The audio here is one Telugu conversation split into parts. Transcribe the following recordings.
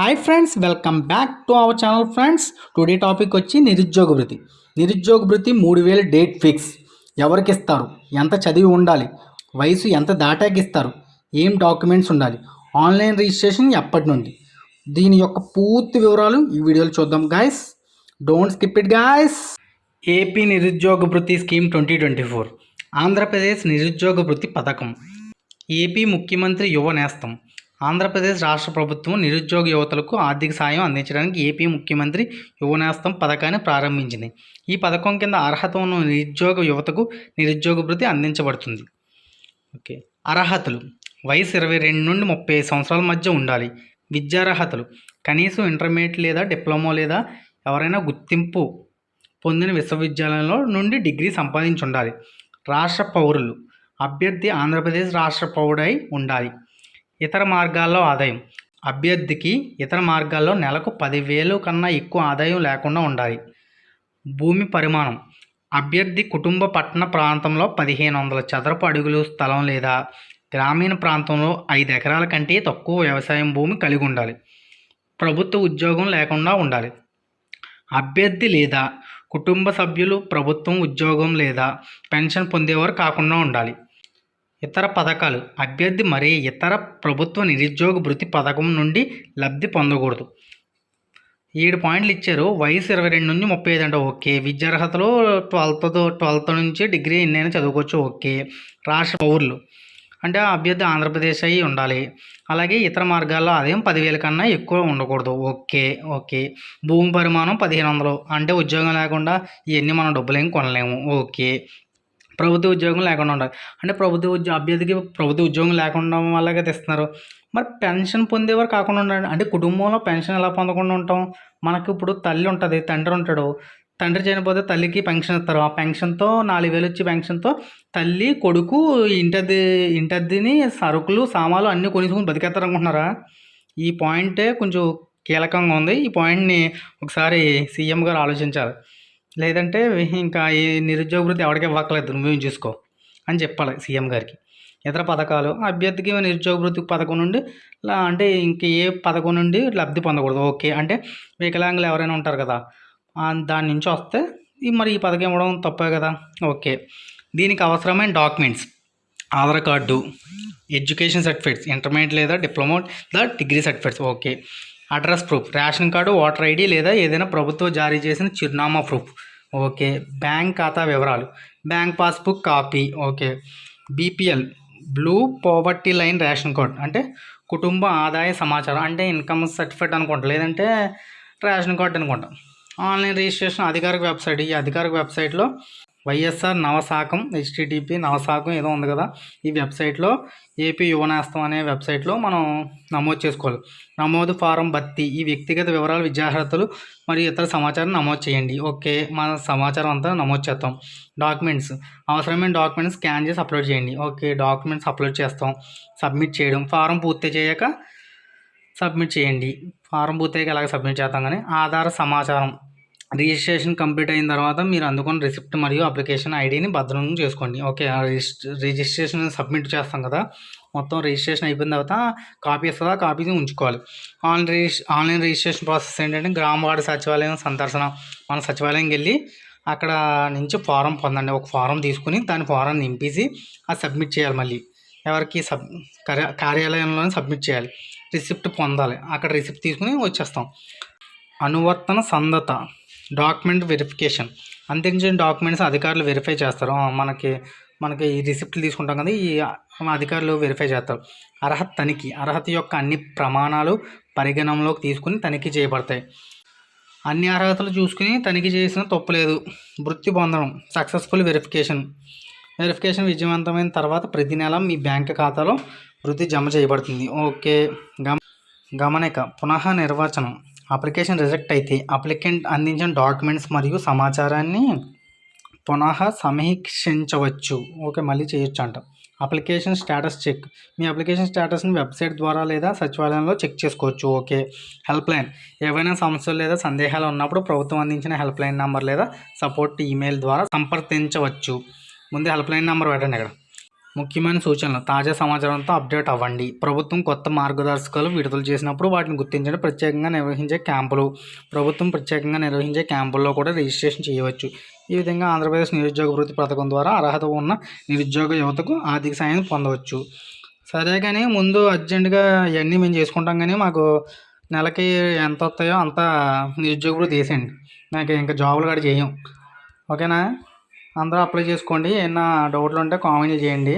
Hi friends welcome back to our channel friends today topic వచ్చి నిరుద్యోగ భృతి నిరుద్యోగ భృతి మూడు వేల డేట్ ఫిక్స్ ఎవరికి ఇస్తారు? ఎంత చదివి ఉండాలి? వయసు ఎంత దాటాకి ఇస్తారు? ఏం డాక్యుమెంట్స్ ఉండాలి? ఆన్లైన్ రిజిస్ట్రేషన్ ఎప్పటి నుండి? దీని యొక్క పూర్తి వివరాలు ఈ వీడియోలో చూద్దాం guys don't skip it guys AP నిరుద్యోగ భృతి scheme twenty twenty four Andhra Pradesh నిరుద్యోగ భృతి పథకం. ఏపీ ముఖ్యమంత్రి యువ నేస్తం. ఆంధ్రప్రదేశ్ రాష్ట్ర ప్రభుత్వం నిరుద్యోగ యువతలకు ఆర్థిక సాయం అందించడానికి ఏపీ ముఖ్యమంత్రి యువనేస్తం పథకాన్ని ప్రారంభించింది. ఈ పథకం కింద అర్హత ఉన్న నిరుద్యోగ యువతకు నిరుద్యోగ భృతి అందించబడుతుంది. ఓకే. అర్హతలు. వయసు ఇరవై రెండు నుండి ముప్పై సంవత్సరాల మధ్య ఉండాలి. విద్యార్హతలు కనీసం ఇంటర్మీడియట్ లేదా డిప్లొమా లేదా ఎవరైనా గుర్తింపు పొందిన విశ్వవిద్యాలయంలో నుండి డిగ్రీ సంపాదించి ఉండాలి రాష్ట్ర పౌరులు. అభ్యర్థి ఆంధ్రప్రదేశ్ రాష్ట్ర పౌరుడై ఉండాలి. ఇతర మార్గాల్లో ఆదాయం. అభ్యర్థికి ఇతర మార్గాల్లో నెలకు పదివేలు కన్నా ఎక్కువ ఆదాయం లేకుండా ఉండాలి. భూమి పరిమాణం. అభ్యర్థి కుటుంబ పట్టణ ప్రాంతంలో పదిహేను వందల చదరపు అడుగులు స్థలం లేదా గ్రామీణ ప్రాంతంలో ఐదు ఎకరాల కంటే తక్కువ వ్యవసాయం భూమి కలిగి ఉండాలి. ప్రభుత్వ ఉద్యోగం లేకుండా ఉండాలి. అభ్యర్థి లేదా కుటుంబ సభ్యులు ప్రభుత్వం ఉద్యోగం లేదా పెన్షన్ పొందేవారు కాకుండా ఉండాలి. ఇతర పథకాలు. అభ్యర్థి మరి ఇతర ప్రభుత్వ నిరుద్యోగ భృతి పథకం నుండి లబ్ధి పొందకూడదు. ఏడు పాయింట్లు ఇచ్చారు. వయసు ఇరవై రెండు నుంచి ముప్పై ఐదు అంటే ఓకే. విద్యార్హతలో ట్వెల్త్ ట్వెల్త్ నుంచి డిగ్రీ ఎన్నైనా చదువుకోవచ్చు. ఓకే. రాష్ట్ర పౌరులు. అంటే ఆ అభ్యర్థి ఆంధ్రప్రదేశ్ అయి ఉండాలి. అలాగే ఇతర మార్గాల్లో ఆదాయం పదివేల కన్నా ఎక్కువ ఉండకూడదు. ఓకే. ఓకే. భూమి పరిమాణం పదిహేను వందలు. అంటే ఉద్యోగం లేకుండా ఇవన్నీ మనం డబ్బులు ఏం కొనలేము. ఓకే. ప్రభుత్వ ఉద్యోగం లేకుండా ఉండాలి. అంటే ప్రభుత్వ ఉద్యోగ అభ్యర్థికి ప్రభుత్వ ఉద్యోగం లేకుండా వల్లగా తెస్తున్నారు. మరి పెన్షన్ పొందేవారు కాకుండా ఉండాలి అంటే కుటుంబంలో పెన్షన్ ఎలా పొందకుండా ఉంటాం? మనకి ఇప్పుడు తల్లి ఉంటుంది తండ్రి ఉంటాడు. తండ్రి చనిపోతే తల్లికి పెన్షన్ ఇస్తారు. ఆ పెన్షన్తో నాలుగు వేలు వచ్చి పెన్షన్తో తల్లి కొడుకు ఇంటద్ది ఇంటద్దిని సరుకులు సామాన్లు అన్నీ కొనుక్కుని బతికేస్తారు అనుకుంటున్నారా? ఈ పాయింటే కొంచెం కీలకంగా ఉంది. ఈ పాయింట్ని ఒకసారి సీఎం గారు ఆలోచించాలి లేదంటే ఇంకా ఈ నిరుద్యోగ వృత్తి ఎవరికి ఇవ్వక్కలేదు నువ్వేం చూసుకో అని చెప్పాలి సీఎం గారికి. ఇతర పథకాలు అభ్యర్థికి నిరుద్యోగ వృత్తి పథకం నుండి అంటే ఇంక ఏ పథకం నుండి లబ్ధి పొందకూడదు. ఓకే అంటే వికలాంగులు ఎవరైనా ఉంటారు కదా దాని నుంచి వస్తే మరి ఈ పథకం ఇవ్వడం తప్పే కదా. ఓకే దీనికి అవసరమైన documents Aadhaar card education certificates intermediate లేదా డిప్లొమా లేదా degree certificates. Okay address proof ration card voter ID లేదా ఏదైనా ప్రభుత్వం జారీ చేసిన చిరునామా ప్రూఫ్. ఓకే. బ్యాంక్ ఖాతా వివరాలు. Bank passbook copy. Okay. BPL. Blue poverty line ration card. అంటే కుటుంబ ఆదాయ సమాచారం. అంటే ఇన్కమ్ సర్టిఫికేట్ అనుకుంటా. లేదంటే రేషన్ కార్డ్ అనుకుంటా. ఆన్లైన్ రిజిస్ట్రేషన్ అధికారిక వెబ్సైట్. ఈ అధికారిక వెబ్సైట్లో వైఎస్ఆర్ నవశాఖం హెచ్టిటిపి నవశాఖం ఏదో ఉంది కదా ఈ వెబ్సైట్లో ఏపీ యువనేస్తం అనే వెబ్సైట్లో మనం నమోదు చేసుకోవాలి. నమోదు ఫారం భర్తీ ఈ వ్యక్తిగత వివరాలు విద్యార్హతలు మరియు ఇతర సమాచారం నమోదు చేయండి. ఓకే మన సమాచారం అంతా నమోదు చేస్తాం. డాక్యుమెంట్స్ అవసరమైన డాక్యుమెంట్స్ స్కాన్ చేసి అప్లోడ్ చేయండి. ఓకే డాక్యుమెంట్స్ అప్లోడ్ చేస్తాం. సబ్మిట్ చేయడం ఫారం పూర్తి చేయక సబ్మిట్ చేయండి. ఫారం పూర్తయ్యాక ఎలాగ సబ్మిట్ చేస్తాం కానీ ఆధార సమాచారం రిజిస్ట్రేషన్ కంప్లీట్ అయిన తర్వాత మీరు అందుకున్న రిసిప్ట్ మరియు అప్లికేషన్ ఐడిని భద్రం చేసుకోండి. ఓకే రిజిస్ట్రేషన్ సబ్మిట్ చేస్తాం కదా మొత్తం రిజిస్ట్రేషన్ అయిపోయిన తర్వాత కాపీ ఇస్తుందా కాపీని ఉంచుకోవాలి. ఆన్లైన్ రిజిస్ ఆన్లైన్ రిజిస్ట్రేషన్ ప్రాసెస్ ఏంటంటే గ్రామ వార్డు సచివాలయం సందర్శన మన సచివాలయంకి వెళ్ళి అక్కడ నుంచి ఫారం పొందండి. ఒక ఫారం తీసుకుని దాని ఫారం నింపేసి అది సబ్మిట్ చేయాలి మళ్ళీ. ఎవరికి సబ్ కార్యాలయంలోనే సబ్మిట్ చేయాలి. రిసిప్ట్ పొందాలి. అక్కడ రిసిప్ట్ తీసుకుని వచ్చేస్తాం. అనువర్తన సందత. Document verification. అందించిన డాక్యుమెంట్స్ అధికారులు వెరిఫై చేస్తారు? మనకి మనకి ఈ రిసిప్ట్లు తీసుకుంటాం కదా ఈ అధికారులు వెరిఫై చేస్తారు. అర్హత తనిఖీ. అర్హత యొక్క అన్ని ప్రమాణాలు పరిగణనలోకి తీసుకుని తనిఖీ చేయబడతాయి. అన్ని అర్హతలు చూసుకుని తనిఖీ చేసిన తప్పులేదు వృత్తి పొందడం. Successful verification. వెరిఫికేషన్ విజయవంతమైన తర్వాత ప్రతి నెల మీ బ్యాంక్ ఖాతాలో వృత్తి జమ చేయబడుతుంది. ఓకే. గమ గమనిక. పునః నిర్వచనం. అప్లికేషన్ రిజెక్ట్ అయితే అప్లికెంట్ అందించిన డాక్యుమెంట్స్ మరియు సమాచారాన్ని పునః సమీక్షించవచ్చు. ఓకే మళ్ళీ చేయొచ్చు అంట అప్లికేషన్ స్టేటస్ చెక్. మీ అప్లికేషన్ స్టేటస్ని వెబ్సైట్ ద్వారా లేదా సచివాలయంలో చెక్ చేసుకోవచ్చు. ఓకే హెల్ప్ లైన్ ఏవైనా సమస్యలు లేదా సందేహాలు ఉన్నప్పుడు ప్రభుత్వం అందించిన హెల్ప్ లైన్ నెంబర్ లేదా సపోర్ట్ ఈమెయిల్ ద్వారా సంప్రదించవచ్చు. ముందు హెల్ప్ లైన్ నెంబర్ పెట్టండి ఇక్కడ ముఖ్యమైన సూచనలు. తాజా సమాచారంతో అప్డేట్ అవ్వండి. ప్రభుత్వం కొత్త మార్గదర్శకాలు విడుదల చేసినప్పుడు వాటిని గుర్తించండి. ప్రత్యేకంగా నిర్వహించే క్యాంపులు. ప్రభుత్వం ప్రత్యేకంగా నిర్వహించే క్యాంపుల్లో కూడా రిజిస్ట్రేషన్ చేయవచ్చు. ఈ విధంగా ఆంధ్రప్రదేశ్ నిరుద్యోగ వృత్తి పథకం ద్వారా అర్హత ఉన్న నిరుద్యోగ యువతకు ఆర్థిక సాయం పొందవచ్చు. సరే కానీ ముందు అర్జెంటుగా ఇవన్నీ మేము చేసుకుంటాం కానీ మాకు నెలకి ఎంత వస్తాయో అంత నిరుద్యోగ వృత్తి వేసేయండి. నాకు ఇంకా జాబులు కూడా చేయం. ఓకేనా? అందరూ అప్లై చేసుకోండి. ఏమన్నా డౌట్లు ఉంటే కామెంట్లు చేయండి.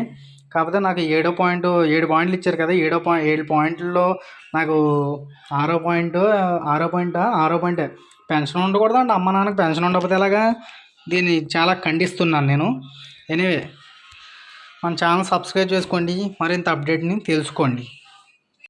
కాకపోతే నాకు ఏడో పాయింట్ ఏడు పాయింట్లు ఇచ్చారు కదా ఏడో పాయింట్ ఏడు పాయింట్లలో నాకు ఆరో పాయింట్ ఆరో పాయింట్ ఆరో పాయింట్ పెన్షన్ ఉండకూడదు అంటే అమ్మ నాన్నకు పెన్షన్ ఉండకపోతే ఎలాగా? దీన్ని చాలా ఖండిస్తున్నాను నేను. ఎనీవే మన ఛానల్ సబ్స్క్రైబ్ చేసుకోండి. మరింత అప్డేట్ని తెలుసుకోండి.